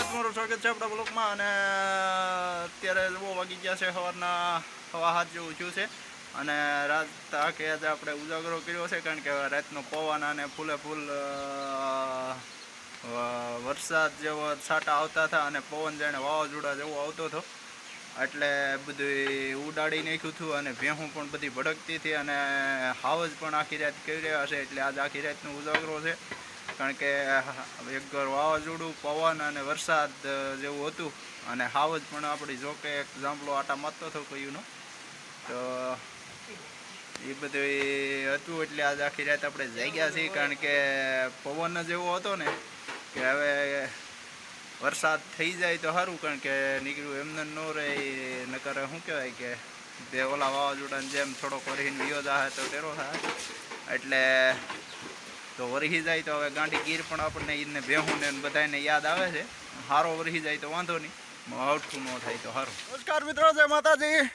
તમારું સ્વાગત છે આપણા બ્લોકમાં અને અત્યારે બહુ વાગી ગયા છે સવારના હવા હાથ જેવું થયું છે. અને રાત આખી આજે આપણે ઉજાગરો કર્યો છે કારણ કે રાતનો પવન અને ફૂલે ફૂલ વરસાદ જેવો છાંટા આવતા હતા અને પવન જાણે વાવાઝોડા જેવો આવતો હતો. એટલે બધું ઉડાડી નાખ્યું હતું અને ભેહું પણ બધી ભડકતી હતી અને હાવજ પણ આખી રાત કરી રહ્યા છે એટલે આજ આખી રાતનો ઉજાગરો છે. કારણ કે એકવાર વાવાઝોડું, પવન અને વરસાદ જેવું હતું. અને હાવજ પણ આપણી જોકે એક જાંબલો આટા મારતો હતો કયુંનો. તો એ બધું હતું એટલે આજ આખી રાત આપણે જાગ્યા છીએ. કારણ કે પવન જ એવો હતો ને કે હવે વરસાદ થઈ જાય તો સારું કારણ કે નીકળ્યું એમને ન રહે નકર શું કહેવાય કે, બે ઓલા વાવાઝોડાની જેમ થોડોક વરહીને વિયો જાય તો તેરો થાય. એટલે તો વરહી જાય તો હવે ગાંડી ગીર પણ આપણને એને ભેહું ને બધાને યાદ આવે છે. સારો વરહી જાય તો વાંધો નહીં. આવઠું ન થાય તો સારું નમસ્કાર મિત્રો, જય માતાજી.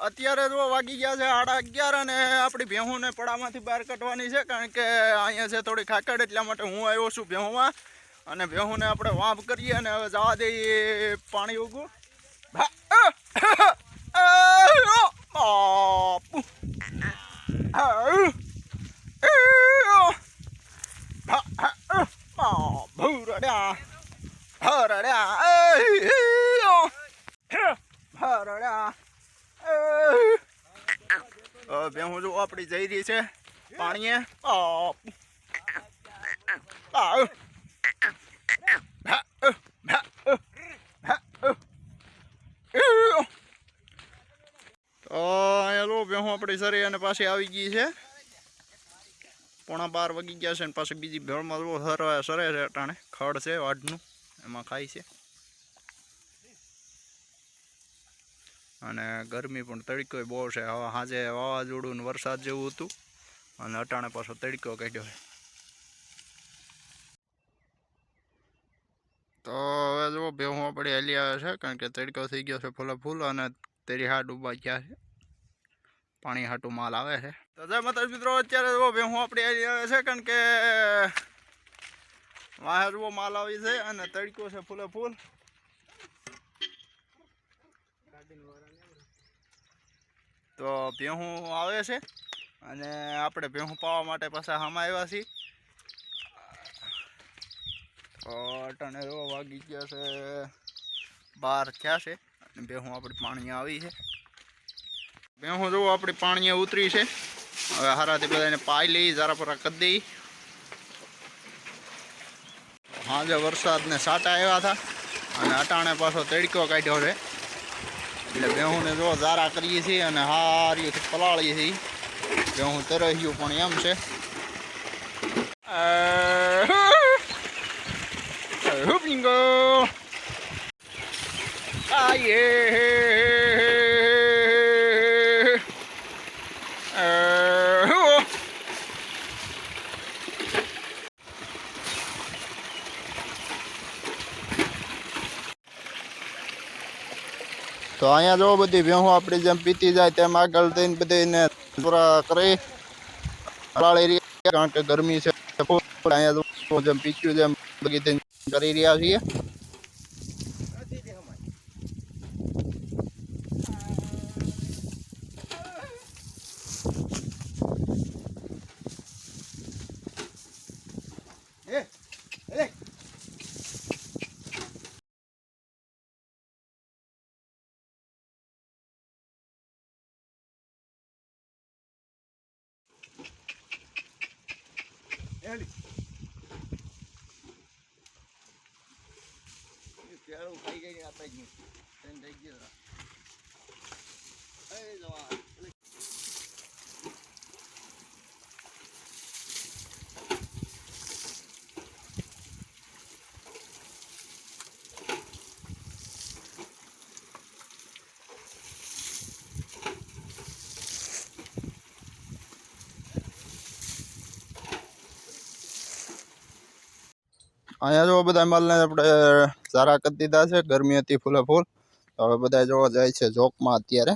અત્યારે જો વાગી ગયા છે સાડા અગિયાર અને આપણી ભેહુંને પડામાંથી બહાર કાઢવાની છે કારણ કે અહીંયા છે થોડી ખાકડ એટલા માટે હું આવ્યો છું ભેહુંમાં અને ભેહુંને આપણે વાંપ કરીએ અને હવે જવા દઈએ પાણી ઉગું. ભા- ભૂરડ્યા! ભરડ્યા! એયો! ભરડ્યા! એય! હવે ભેહું જો આપણી જઈ રહી છે પાણીએ આપણી સરી અને પાછી આવી ગઈ છે પોણા બાર વાગી ગયા છે ને પાછી બીજી ભેળમાં સરે સરે છે અટાણે ખડ છે, વાઢનું, એમાં ખાય છે. અને ગરમી પણ તડકો બહુ છે. હવે સાંજે વાવાઝોડું ને વરસાદ જેવું હતું, અને અટાણે પાછો તડકો કાઢ્યો છે. તો હવે જો ભેહું આપણે હાલી આવે છે, કારણ કે તડકો થઈ ગયો છે ફૂલા ફૂલ, અને તેરી હાટ ઊભા ગયા છે. પાણી હાટું માલ આવે છે. તો જય માતા મિત્રો, અત્યારે જુઓ ભેહું આપણી હાલી આવે છે, કારણ કે વાહે જુઓ માલ આવી છે અને તડકો છે ફૂલે ફૂલ. તો ભેહું આવે છે અને આપણે ભેહું પાવા માટે પાછા હામાં આવ્યા છીએ. તો અટાણે જો વાગી ગયા છે બાર થયા છે અને ભેહું આપણી પાણી આવી છે. ભેહું જોવો આપણી પાણીએ ઉતરી છે. હવે હારાથી બધાને પાઈ લઈ જરા પરા કરી દઈ. હાજે વરસાદને સાટા આવ્યા હતા અને અટાણે પાછો તડકો કાઢ્યો છે. એટલે બેહુંને જો ધારા કરીએ છીએ અને હારીઓથી પલાળીએ છીએ. બેહું તરહ્યું પણ એમ છે. હુપિંગો આયે તો અહીંયા જો બધી ભેહું આપણી જેમ પીતી જાય તેમ આગળ થઈને બધીને પૂરા કરી હલાળી રહી કારણ કે ગરમી છે, ફૂલ. અહીંયા જો જેમ પીચ્યું જેમ બધી થઈને કરી રહ્યા છીએ હેલી કેળું ખાઈ ગઈ આપણે જ. નહીં થઈ ગયું એ જવા. અહીંયા જો બધા માલને આપણે સારા કરી દીધા છે. ગરમી હતી ફૂલે ફૂલ. હવે બધા જોવા જાય છે જોકમાં અત્યારે.